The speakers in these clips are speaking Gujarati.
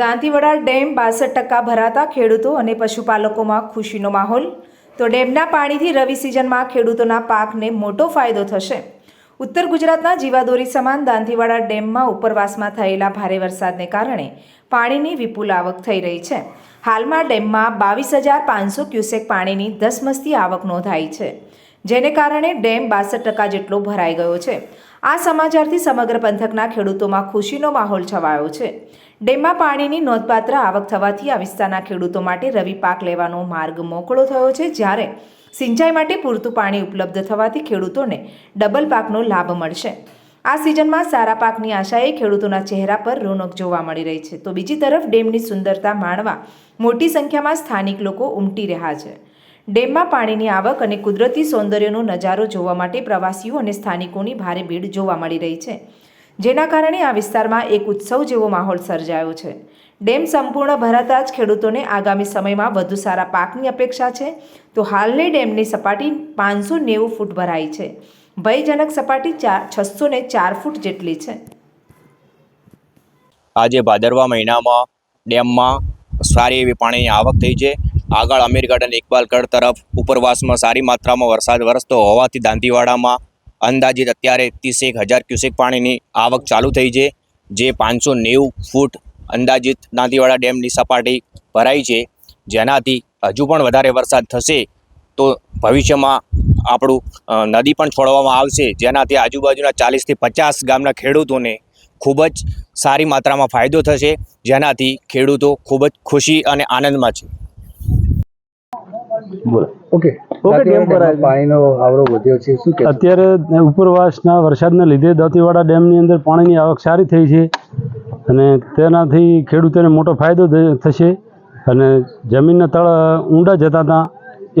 દાંતીવડા ડેમ બાસઠ ટકા ભરાતા ખેડૂતો અને પશુપાલકોમાં ખુશીનો માહોલ. તો ડેમના પાણીથી રવિ સિઝનમાં ખેડૂતોના પાકને મોટો ફાયદો થશે. ઉત્તર ગુજરાતના જીવાદોરી સમાન દાંતીવાડા ડેમમાં ઉપરવાસમાં થયેલા ભારે વરસાદને કારણે પાણીની વિપુલ આવક થઈ રહી છે. હાલમાં ડેમમાં બાવીસ હજાર પાંચસો ક્યુસેક પાણીની ધસમસતી આવક નોંધાઈ છે, જેને કારણે ડેમ બાસઠ ટકા જેટલો ભરાઈ ગયો છે. આ સમાચારથી સમગ્ર પંથકના ખેડૂતોમાં ખુશીનો માહોલ છવાયો છે. ડેમમાં પાણીની નોંધપાત્ર આવક થવાથી આ વિસ્તારના ખેડૂતો માટે રવિ પાક લેવાનો માર્ગ મોકળો થયો છે. જ્યારે સિંચાઈ માટે પૂરતું પાણી ઉપલબ્ધ થવાથી ખેડૂતોને ડબલ પાકનો લાભ મળશે. આ સિઝનમાં સારા પાકની આશાએ ખેડૂતોના ચહેરા પર રોનક જોવા મળી રહી છે. તો બીજી તરફ ડેમની સુંદરતા માણવા મોટી સંખ્યામાં સ્થાનિક લોકો ઉમટી રહ્યા છે. ડેમમાં પાણીની આવક અને કુદરતી સૌંદર્યનો નજારો જોવા માટે પ્રવાસીઓ અને સ્થાનિકોની ભારે ભીડ જોવા મળી રહી છે. જેના કારણે આ વિસ્તારમાં એક ઉત્સવ જેવો માહોલ સર્જાયો છે. ડેમ સંપૂર્ણ ભરાતા જ ખેડૂતોને આગામી સમયમાં વધુ સારા પાકની અપેક્ષા છે. તો હાલની ડેમની સપાટી પાંચસો નેવું ફૂટ ભરાઈ છે. ભયજનક સપાટી ચાર છસો ને ચાર ફૂટ જેટલી છે. આજે ભાદરવા મહિનામાં ડેમમાં સારી એવી પાણીની આવક થઈ છે. આગળ અમીરગઢ અને ઇકબાલગઢ તરફ ઉપરવાસમાં સારી માત્રામાં વરસાદ વરસતો હોવાથી દાંતીવાડામાં અંદાજિત અત્યારે ત્રીસેક હજાર ક્યુસેક પાણીની આવક ચાલુ થઈ છે, જે પાંચસો નેવું ફૂટ અંદાજિત દાંતીવાડા ડેમની સપાટી ભરાઈ છે. જેનાથી હજુ પણ વધારે વરસાદ થશે તો ભવિષ્યમાં આપણું નદી પણ છોડવામાં આવશે. જેનાથી આજુબાજુના ચાલીસથી પચાસ ગામના ખેડૂતોને ખૂબ જ સારી માત્રામાં ફાયદો થશે. જેનાથી ખેડૂતો ખૂબ જ ખુશી અને આનંદમાં છે. બોલો. ઓકે ઓકે, ડેમ પર પાણીનો આવરો વધ્યો છે. શું અત્યારે ઉપરવાસના વરસાદના લીધે દાંતીવાડા ડેમની અંદર પાણીની આવક સારી થઈ છે અને તેનાથી ખેડૂતોને મોટો ફાયદો થશે અને જમીનના તળ ઊંડા જતા હતા.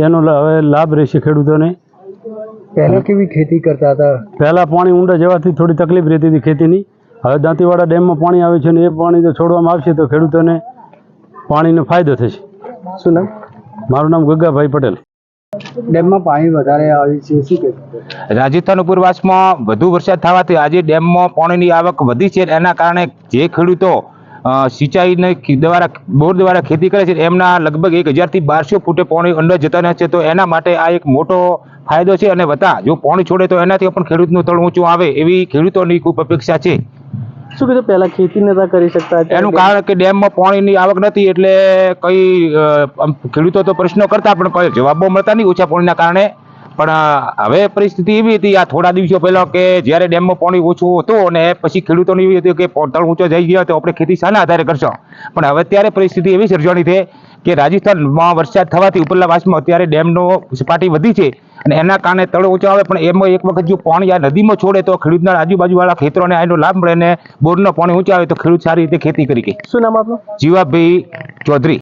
એનો હવે લાભ રહેશે ખેડૂતોને. પહેલા કેવી ખેતી કરતા હતા? પહેલાં પાણી ઊંડા જવાથી થોડી તકલીફ રહેતી હતી ખેતીની. હવે દાંતીવાડા ડેમમાં પાણી આવે છે અને એ પાણી જો છોડવામાં આવશે તો ખેડૂતોને પાણીનો ફાયદો થશે. શું નામ? મારું નામ ગગાભાઈ પટેલ. ડેમમાં પાણી વધારે આવી છે શું કે રાજસ્થાન ઉપરવાસમાં વધુ વરસાદ થવાથી આજે ડેમમાં પાણીની આવક વધી છે એના કારણે જે ખેડૂતો સિંચાઈને દ્વારા બોર દ્વારા ખેતી કરે છે એમના લગભગ એક હજારથી બારસો ફૂટે પાણી અંદર જતા રહે છે. તો એના માટે આ એક મોટો ફાયદો છે અને વતા જો પાણી છોડે તો એનાથી પણ ખેડૂતનું તળ ઊંચું આવે એવી ખેડૂતોની ખૂબ અપેક્ષા છે. શું કીધું? પહેલાં ખેતી નતા કરી શકતા એનું કારણ કે ડેમમાં પાણીની આવક નથી એટલે કઈ ખેડૂતો તો પ્રશ્નો કરતા પણ કોઈ જવાબો મળતા નહીં ઓછા પાણીના કારણે. પણ હવે પરિસ્થિતિ એવી હતી, આ થોડા દિવસો પહેલા કે જ્યારે ડેમમાં પાણી ઓછું હતું અને પછી ખેડૂતોને એવી હતી કે પોર્ટલ ઊંચો જઈ ગયો તો આપણે ખેતી શાના આધારે કરશો. પણ હવે અત્યારે પરિસ્થિતિ એવી સર્જાણી છે કે રાજસ્થાનમાં વરસાદ થવાથી ઉપરલા વાસમાં અત્યારે ડેમનો સપાટી વધી છે. અને એના કારણે તળ ઊંચો આવે પણ એમાં એક વખત જો પાણી આ નદીમાં છોડે તો ખેડૂતના આજુબાજુવાળા ખેતરોને આનો લાભ મળે ને બોરનો પાણી ઊંચા આવે તો ખેડૂત સારી રીતે ખેતી કરી શકે. શું નામ આપનું? જીવાભાઈ ચૌધરી.